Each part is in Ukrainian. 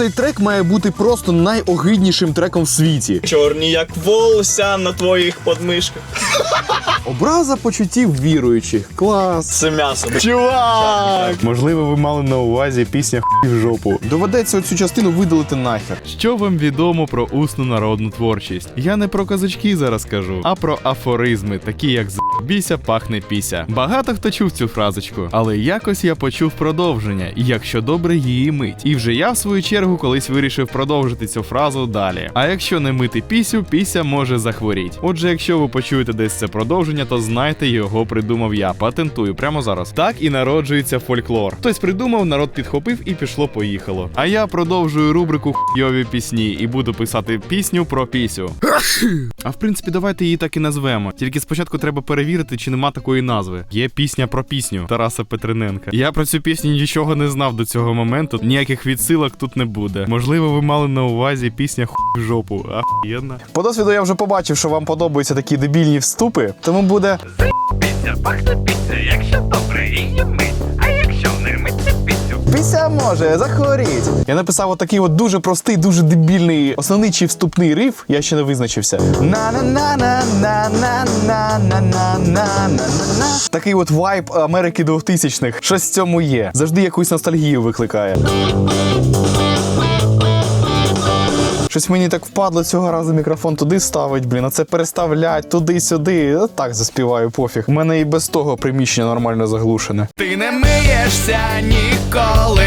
цей трек має бути просто найогиднішим треком в світі. Чорні, як волосся на твоїх подмишках. Образа почуттів віруючих. Клас. Це м'ясо. Чувак! Можливо, ви мали на увазі пісня «Хуй в жопу. Доведеться оцю частину видалити нахер. Що вам відомо про усну народну творчість? Я не про казачки зараз кажу, а про афоризми, такі як «З**біся пахне піся. Багато хто чув цю фразочку, але якось я почув продовження, якщо добре її мить. І вже я в свою чергу колись вирішив продовжити цю фразу далі. А якщо не мити пісю, піся може захворіть. Отже, якщо ви почуєте десь це продовження, то знайте, його придумав я. Патентую прямо зараз. Так і народжується фольклор. Хтось придумав, народ підхопив і пішло поїхало. А я продовжую рубрику хуйові пісні і буду писати пісню про пісю. А в принципі, давайте її так і назвемо. Тільки спочатку треба перевірити, чи нема такої назви. Є пісня про пісню Тараса Петрененка. Я про цю пісню нічого не знав до цього моменту. Ніяких відсилок тут не буде. Можливо, ви мали на увазі пісня хуй в жопу. Ахуєнна. По досвіду я вже побачив, що вам подобаються такі дебільні вступи, тому буде Пісня, пахне пісня, якщо добре її мить, а якщо не мить Піся може захворіть. Я написав отакий от дуже простий, дуже дебільний основний чи вступний риф, я ще не визначився. на на на на на на на на на на на Такий от вайб Америки 2000-х. Щось в цьому є. Завжди якусь ностальгію викликає. Щось мені так впадло цього разу мікрофон туди ставить, блін, а це переставлять туди-сюди. Так заспіваю, пофіг. У мене і без того приміщення нормально заглушене. ти не миєшся ніколи,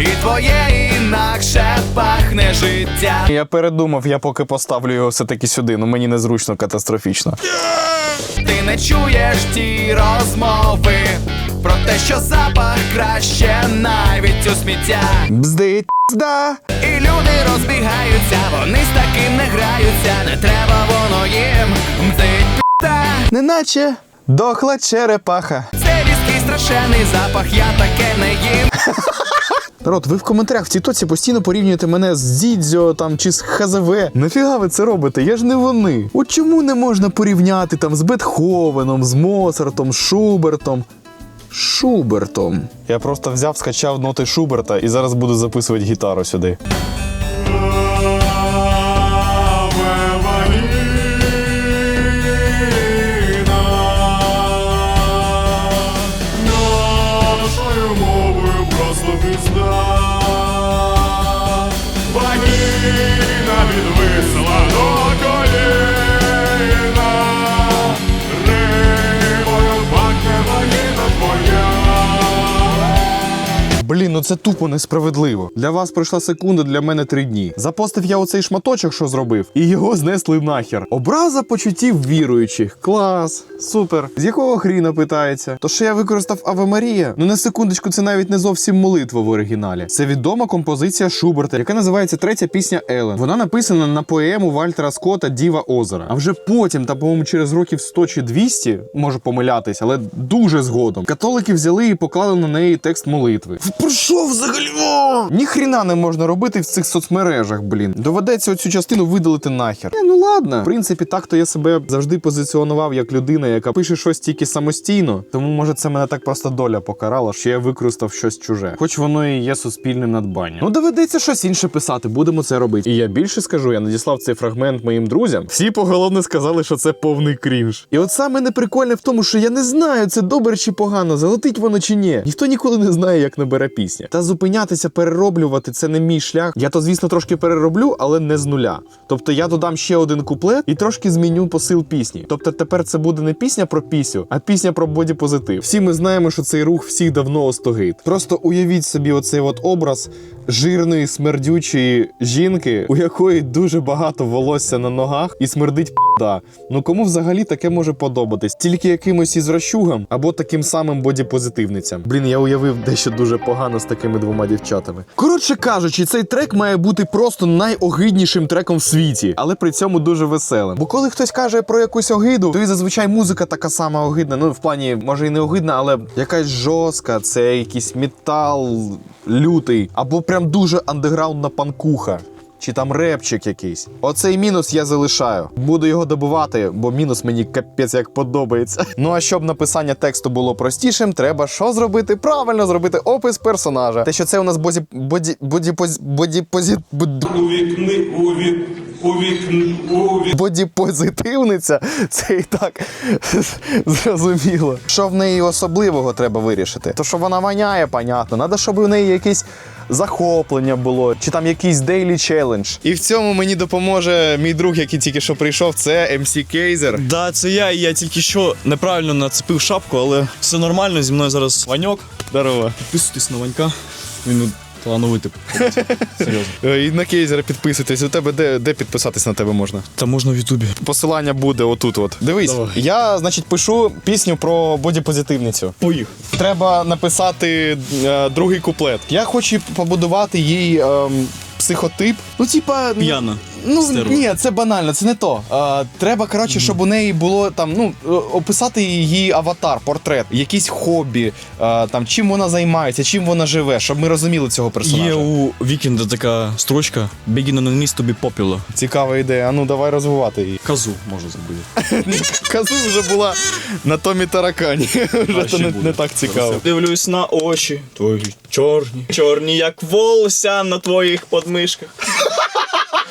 і твоє інакше пахне життя. Я передумав, я поки поставлю його все-таки сюди, ну мені незручно катастрофічно. Ти не чуєш ті розмови про те, що запах краще навіть у сміття. Бздить, зда. І люди розбігаються, вони з таким не граються, не треба воно їм мзить пі***та. Неначе дохла черепаха. Це різкий страшенний запах, я таке не їм. Народ, ви в коментарях в Тіктоці постійно порівнюєте мене з Дідзьо там чи з ХЗВ. Нафіга ви це робите? Я ж не вони. От чому не можна порівняти там з Бетховеном, з Моцартом, з Шубертом? Шубертом. Я просто взяв, скачав ноти Шуберта і зараз буду записувати гітару сюди. Це тупо несправедливо. Для вас пройшла секунда, для мене три дні. Запостив я оцей шматочок, що зробив, і його знесли нахер. Образа почуттів віруючих. Клас, супер. З якого хріна питається? То що я використав Аве Марія? Ну на секундочку, це навіть не зовсім молитва в оригіналі. Це відома композиція Шуберта, яка називається третя пісня Елен. Вона написана на поему Вальтера Скотта Діва Озера. А вже потім, та по-моєму, через років 100 чи 200, можу помилятись, але дуже згодом. Католики взяли і поклали на неї текст молитви. Про що взагалі? Ніхріна не можна робити в цих соцмережах, блін. Доведеться оцю частину видалити нахер. Е, ну ладно. В принципі, так то я себе завжди позиціонував як людина, яка пише щось тільки самостійно. Тому може це мене так просто доля покарала, що я використав щось чуже. Хоч воно і є суспільним надбанням. Ну доведеться щось інше писати, будемо це робити. І я більше скажу, я надіслав цей фрагмент моїм друзям. Всі поголовно сказали, що це повний крінж. І от саме неприкольне в тому, що я не знаю, це добре чи погано, залетить воно чи ні. Ніхто ніколи не знає, як набере пісня. Та зупинятися, перероблювати це не мій шлях. Я то, звісно, трошки перероблю, але не з нуля. Тобто я додам ще один куплет і трошки зміню посил пісні. Тобто тепер це буде не пісня про пісню, а пісня про бодіпозитив. Всі ми знаємо, що цей рух всіх давно остогид. Просто уявіть собі оцей от образ жирної смердючої жінки, у якої дуже багато волосся на ногах і смердить п***да. Ну кому взагалі таке може подобатись? Тільки якимось ізращугам або таким самим бодіпозитивницям. Блін, я уявив дещо дуже погано з такими двома дівчатами. Коротше кажучи, цей трек має бути просто найогиднішим треком в світі, але при цьому дуже веселим. Бо коли хтось каже про якусь огиду, то і зазвичай музика така сама огидна. Ну в плані, може і не огидна, але якась жорстка, це якийсь метал лютий, або прям дуже андеграундна панкуха. чи там репчик якийсь. Оцей мінус я залишаю. Буду його добувати, бо мінус мені капець як подобається. Ну а щоб написання тексту було простішим, треба що зробити? Правильно зробити опис персонажа. Те, що це у нас боді боді боді боді боді позі буд- У вікни, у вік, у вікни, у вік. бодіпозитивниця, це і так зрозуміло. Що в неї особливого треба вирішити? То, що вона воняє, понятно. Треба, щоб у неї якесь захоплення було, чи там якийсь daily challenge. І в цьому мені допоможе мій друг, який тільки що прийшов, це MC Кейзер. Да, це я, і я тільки що неправильно нацепив шапку, але все нормально, зі мною зараз Ваньок. Здорово. Підписуйтесь на Ванька. Він ну, талановитий. Серйозно. Е, І на Кейзера підписуйтесь. У тебе де, де підписатись на тебе можна? Та можна в Ютубі. Посилання буде отут. От. Дивись, Давай. я, значить, пишу пісню про бодіпозитивницю. Поїх. Треба написати е, другий куплет. Я хочу побудувати їй е, психотип. Ну, типа. ну, П'яна. Ну Стерва. ні, це банально, це не то. Е, треба, коротше, щоб у неї було там, ну, е, описати її аватар, портрет, якісь хобі, е, там, чим вона займається, чим вона живе, щоб ми розуміли цього персонажа. Є у Вікінда така строчка Beginning on ніс тобі попіла. Цікава ідея. А ну давай розвивати її. Казу можу зробити. Казу вже була на Томі Таракані. Вже то не, не так цікаво. Дивлюсь на очі твої чорні. Чорні, як волосся на твоїх подмишках.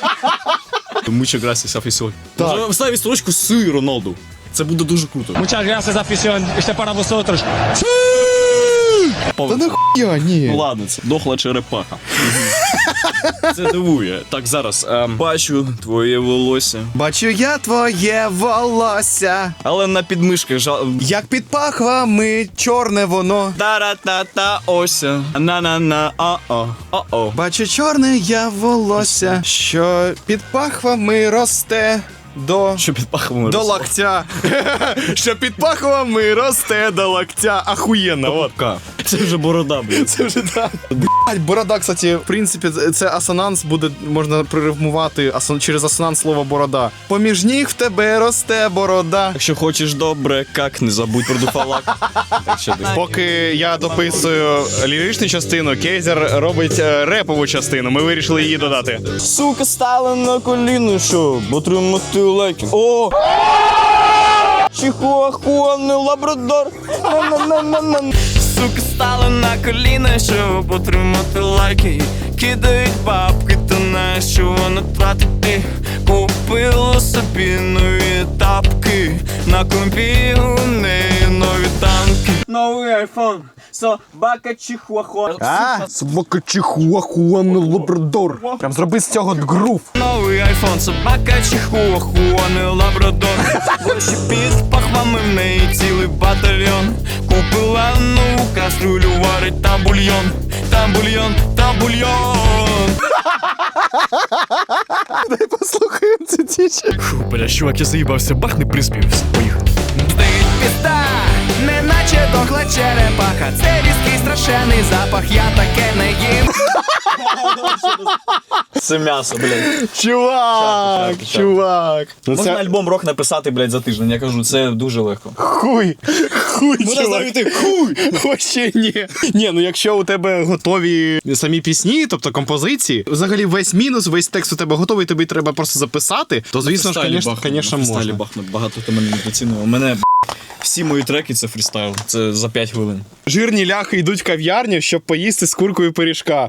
Muchas gracias, офісоль. Так. Може строчку з Роналду. Це буде дуже круто. Muchas gracias, afición. Este es para vosotros. Та нахуя, ні. Ну ладно, це дохла черепаха. Це дивує. Так, зараз ем, бачу твоє волосся. Бачу я твоє волосся. Але на підмишках жал. Як під пахвами чорне воно. Тара-та-та ося. На-на-на, а-о, а-о. Бачу чорне я волосся, що під пахвами росте до. Що під пахами До локтя. Що під пахвами росте до локтя. Ахуєнно, от. Це вже борода, блін. Це вже так. Блять, борода, кстати, в принципі, це асонанс буде можна пририфмувати асон- через асонанс слова борода. Поміж ніг в тебе росте борода. Якщо хочеш добре, как, не забудь про дуфалак. Поки я дописую ліричну частину, Кейзер робить е, репову частину. Ми вирішили її додати. Сука стала на коліно, щоб отримати лайки. О! Чихуахуаний лабрадор. На-на-на-на-на. Сука стала на коліна, щоб отримати лайки. Кидають бабки, то на що вона тратить їх. Купила собі нові тапки. На компі у неї нові танки. Новий айфон. Собака чихуахуа. А? Собака чихуахуан лабрадор. Прям зроби з цього грув. Новий айфон, собака чи хуахуаний лабрадор. Гроші під пахвами в неї цілий батальйон. Купила нову каструлю, варить там бульйон, там бульйон, там бульйон. Дай послухаємо цю тіч. Фу, бля, чувак, я заїбався, бах не приспівся. Поїхав. Стоїть пізда, неначе дохла черепаха. Це різкий страшенний запах, я таке не їм. Це м'ясо, блядь. Чувак, чувак. Ну Можна це альбом рок написати, блядь, за тиждень. Я кажу, це дуже легко. хуй. Хуй, Можна чувак. хуй. Вообще ні. Ні, ну якщо у тебе готові самі пісні, тобто композиції, взагалі весь мінус, весь текст у тебе готовий, тобі треба просто записати, то звісно ж, звісно, можна. бахнуть, багато хто мене не оцінив. У мене всі мої треки це фрістайл. Це за 5 хвилин. Жирні ляхи йдуть в кав'ярню, щоб поїсти з куркою пиріжка.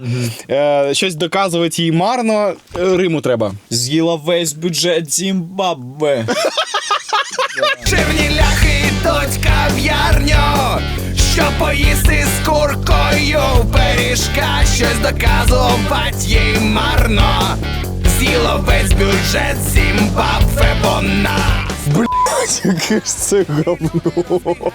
Е, щось доказувати їй марно, е, Риму треба. З'їла весь бюджет Зімбабве. Жирні ляхи йдуть в кав'ярню, щоб поїсти з куркою пиріжка, щось доказувати їй марно. З'їла весь бюджет Зімбабве вона. Яке ж це говно.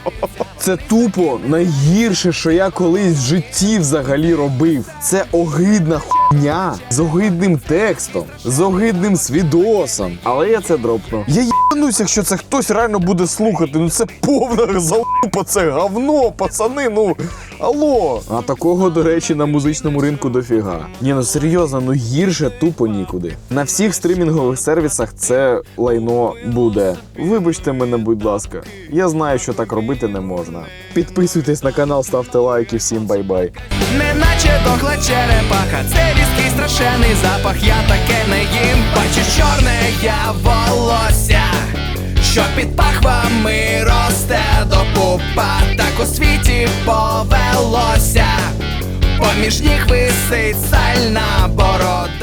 Це тупо найгірше, що я колись в житті взагалі робив. Це огидна хуйня з огидним текстом, з огидним свідосом. Але я це дропну. Я їбанусь, якщо це хтось реально буде слухати. Ну це повна залупа, це говно, пацани. Ну Алло! А такого, до речі, на музичному ринку дофіга. Ні, ну серйозно, ну гірше тупо нікуди. На всіх стрімінгових сервісах це лайно буде. Вибачте мене, будь ласка. Я знаю, що так робити не можна. Підписуйтесь на канал, ставте лайки, всім бай-бай. Неначе дохла черепаха, це різкий страшенний запах, я таке не їм. Бачу чорне я волосся, що під пахвами росте до пупа, так у світі повелося. Поміж ніг висить сальна борозя.